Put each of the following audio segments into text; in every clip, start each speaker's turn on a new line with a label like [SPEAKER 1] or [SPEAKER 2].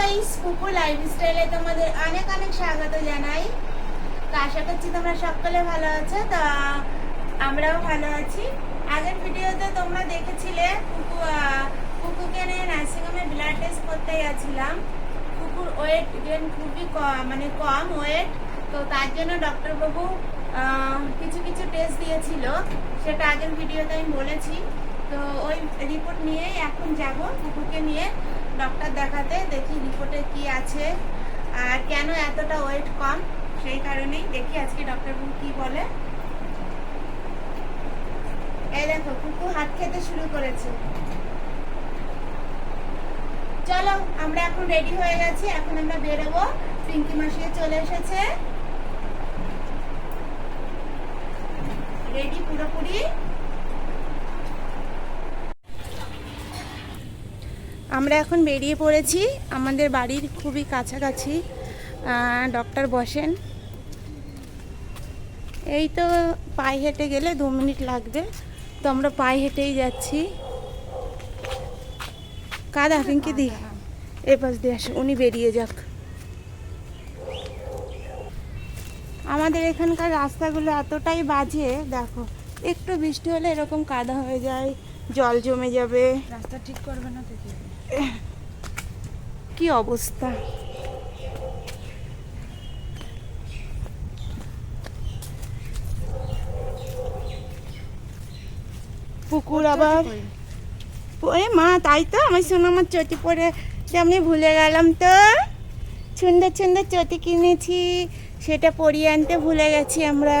[SPEAKER 1] Guys কুকু লাইফস্টাইলে তোমাদের অনেক অনেক স্বাগত জানাই। তো আশা করছি তোমরা সকলে ভালো আছো, তো আমরাও ভালো আছি। আগের ভিডিওতে তোমরা দেখেছিলে কুকু কুকুকে নিয়ে নার্সিংহোমে ব্লাড টেস্ট করতে গেছিলাম। কুকুর ওয়েট গেন খুবই কম মানে কম ওয়েট তো তার জন্য ডক্টরবাবু কিছু কিছু টেস্ট দিয়েছিল। সেটা আগের ভিডিওতে আমি বলেছি। তো ওই রিপোর্ট নিয়েই এখন যাব কুকুরকে নিয়ে। ডক্টর দেখাতে, দেখি রিপোর্টে কি আছে আর কেন এতটা ওয়েট কম, সেই কারণেই দেখি আজকে ডক্টরবাবু কি বলে। এই দেখো, কুকু হাত খেতে শুরু করেছে। চলো, আমরা এখন রেডি হয়ে গেছি, এখন আমরা বেরোবো। পিঙ্কি মাসিয়ে চলে এসেছে। রেডি পুরোপুরি? আমরা এখন বেরিয়ে পড়েছি। আমাদের বাড়ির খুবই কাছাকাছি ডক্টর বসেন। এই তো পায়ে হেঁটে গেলে দু মিনিট লাগবে। তো আমরা পায়ে হেঁটেই যাচ্ছি। কাদা পিঙ্কি দি? এ পাশ দিয়ে আসো উনি বেরিয়ে যাক। আমাদের এখানকার রাস্তাগুলো এতটাই বাজে, দেখো, একটু বৃষ্টি হলে এরকম কাদা হয়ে যায়। জল জমে যাবে।
[SPEAKER 2] রাস্তা ঠিক করবে না তো কি
[SPEAKER 1] অবস্থা? পুকুর আবার? ওরে মা তাই তো আমার শোনো আমার চটি পরে আমি ভুলে গেলাম তো। সুন্দর সুন্দর চটি কিনেছি সেটা পরিয়ে আনতে ভুলে গেছি আমরা।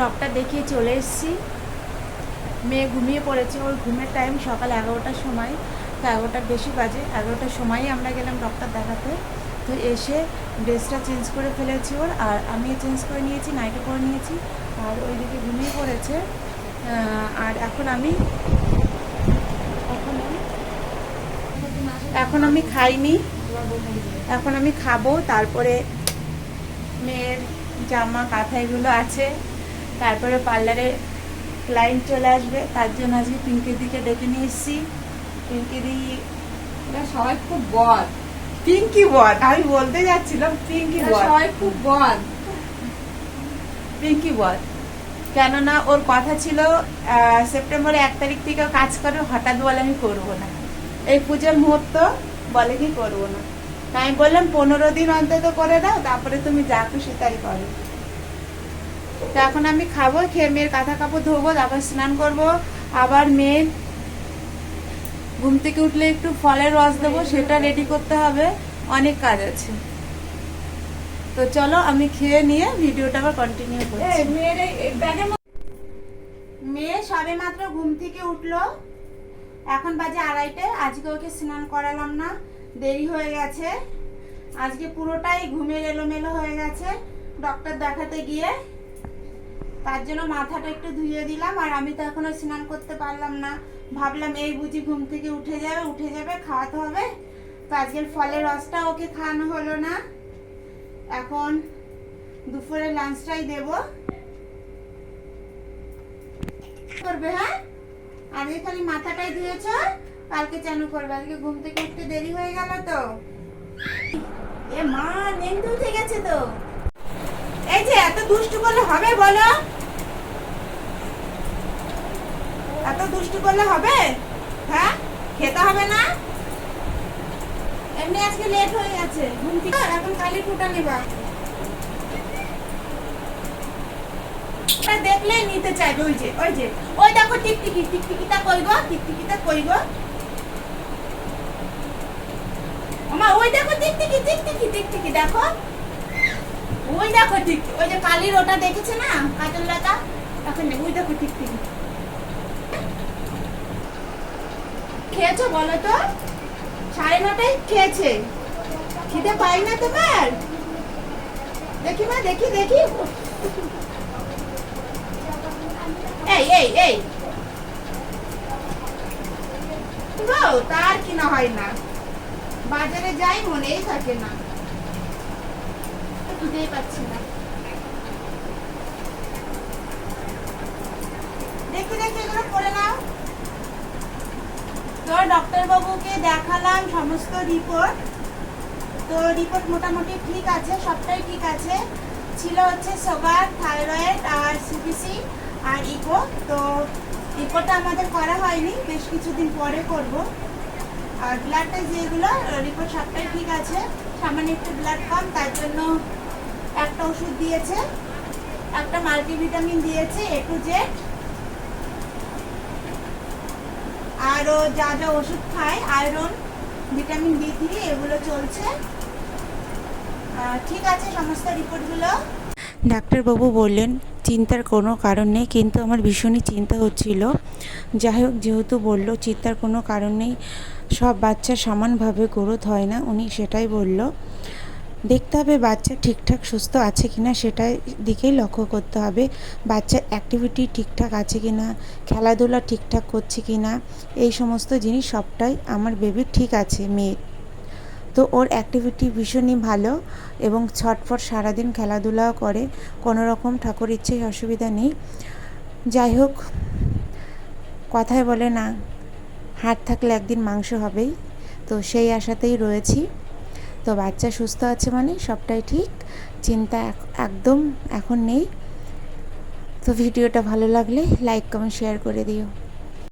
[SPEAKER 1] ডক্টর দেখিয়ে চলে এসেছি। মেয়ে ঘুমিয়ে পড়েছে, ওর ঘুমের টাইম সকাল এগারোটার সময়। তো এগারোটার বেশি বাজে, এগারোটার সময়ই আমরা গেলাম ডক্টর দেখাতে। তো এসে ড্রেসটা চেঞ্জ করে ফেলেছি ওর, আর আমিও চেঞ্জ করে নিয়েছি নাইটও করে নিয়েছি। আর ওইদিকে ঘুমিয়ে পড়েছে। আর এখন আমি এখন আমি এখন আমি খাইনি। এখন আমি খাব, তারপরে মেয়ের জামা, কাঁথা এগুলো আছে। তারপরে পার্লারে ক্লায়েন্ট চলে আসবে তার জন্য আজকে পিঙ্কির দিকে ডেকে নিয়ে এসেছি। পিঙ্কি দি
[SPEAKER 2] সবাই খুব বদ
[SPEAKER 1] পিঙ্কি বল আমি বলতে যাচ্ছিলাম পিঙ্কি বল
[SPEAKER 2] সবাই খুব বদ
[SPEAKER 1] পিঙ্কি বল কেননা ওর কথা ছিল আহ, সেপ্টেম্বরে এক তারিখ থেকে ও কাজ করে হঠাৎ বলে আমি করব না। এই পুজোর মুহূর্ত বলে কি করব না? তাই আমি বললাম পনেরো দিন অন্তত করে দাও তারপরে তুমি যা খুশি তাই করো। তো এখন আমি খাব খেয়ে মেয়ের কাঁথা কাপড় ধোবো তারপর স্নান করব। আবার মেয়ের ঘুম থেকে উঠলে একটু ফলের রস দেবো সেটা রেডি করতে হবে। অনেক কাজ আছে। তো চলো আমি খেয়ে নিয়ে ভিডিওটা আবার কন্টিনিউ করছি। মেয়ে সবে মাত্র ঘুম থেকে উঠল। এখন বাজে আড়াইটে আজকে ওকে স্নান করালাম না দেরি হয়ে গেছে। আজকে পুরোটাই ঘুমের এলোমেলো হয়ে গেছে। ডক্টর দেখাতে গিয়ে তার জন্য মাথাটা একটু ধুয়ে দিলাম, আর আমি তো এখনও স্নান করতে পারলাম না। ভাবলাম এই বুঝি ঘুম থেকে উঠে যাবে উঠে যাবে, খাওয়াতে হবে। তো আজকের ফলের রসটা ওকে খাওয়ানো হলো না। এখন দুপুরে লাঞ্চটাই দেবো। করবে হ্যাঁ? আজকে খালি মাথাটাই ধুয়েছ, কালকে চানু করবে। আজকে ঘুম থেকে উঠতে দেরি হয়ে গেল তো। এ মা, নেন্দু উঠে গেছে তো। এই যে, এত দুষ্টু করলে হবে বলো? এত দুষ্টু করলে হবে? হ্যাঁ? খেতে হবে না? এমনি আজকে লেট হয়ে গেছে। ঘুম এখন কালি ফুটা নিবা। ওটা দেখলেই নিতে চাইবে, ওই যে ওই যে। ওই দেখো টিকটিকি, টিকটিকিটা কই গো? টিকটিকিটা কই গো? আমা ওই দেখো টিকটিকি টিকটিকি টিকটিকি, দেখো। ওই দেখো ঠিক, ওই যে কালির ওটা দেখেছে না? কাজল দাদা এখন ওই দেখো টিকটিকি খেয়েছো বলো তো? সাড়ে নটায় খেয়েছে। খিদে পাই না তোমার? দেখি মা, দেখি দেখি। এই এই এই। তার কিনা হয় না। বাজারে যাই, মনেই থাকে না। খুঁজেই পাচ্ছি না। দেখি দেখি এগুলো পড়ে নাও। তো ডক্টর বাবুকে দেখালাম সমস্ত রিপোর্ট তো রিপোর্ট মোটামুটি ঠিক আছে, সবটাই ঠিক আছে। ছিল হচ্ছে সুগার থাইরয়েড আর সিপিসি আর ইকো। তো রিপোর্টটা আমাদের করা হয়নি, বেশ কিছুদিন পরে করব। আর ব্লাড টেস্ট যেগুলো রিপোর্ট সবটাই ঠিক আছে। সামান্য একটু ব্লাড কম, তার জন্য একটা ওষুধ দিয়েছে, একটা মাল্টিভিটামিন দিয়েছে এ টু জেড আরও যা যা ওষুধ খায়, আয়রন, ভিটামিন ডি থ্রি এগুলো চলছে। ঠিক আছে সমস্ত রিপোর্টগুলো।
[SPEAKER 3] ডাক্তারবাবু বললেন, চিন্তার কোনো কারণ নেই, কিন্তু আমার ভীষণই চিন্তা হচ্ছিল। যাই হোক, যেহেতু বলল, চিন্তার কোনো কারণ নেই, সব বাচ্চা সমানভাবে গ্রোথ হয় না, উনি সেটাই বলল। দেখতে হবে বাচ্চা ঠিকঠাক সুস্থ আছে কিনা সেটাই দিকেই লক্ষ্য করতে হবে। বাচ্চার অ্যাক্টিভিটি ঠিকঠাক আছে কিনা, খেলাধুলা ঠিকঠাক করছে কিনা, এই সমস্ত জিনিস সবটাই আমার বেবি ঠিক আছে মেয়ের তো ওর অ্যাক্টিভিটি ভীষণই ভালো এবং ছটফট সারাদিন খেলাধুলাও করে কোনো রকম ঠাকুর ইচ্ছেই অসুবিধা নেই। যাই হোক, কথায় বলে না, হাট থাকলে একদিন মাংস হবেই, তো সেই আশাতেই রয়েছি। তো বাচ্চা সুস্থ আছে মানে সবটাই ঠিক, চিন্তা একদম এখন নেই। তো ভিডিওটা ভালো লাগলে লাইক কমেন্ট শেয়ার করে দিও।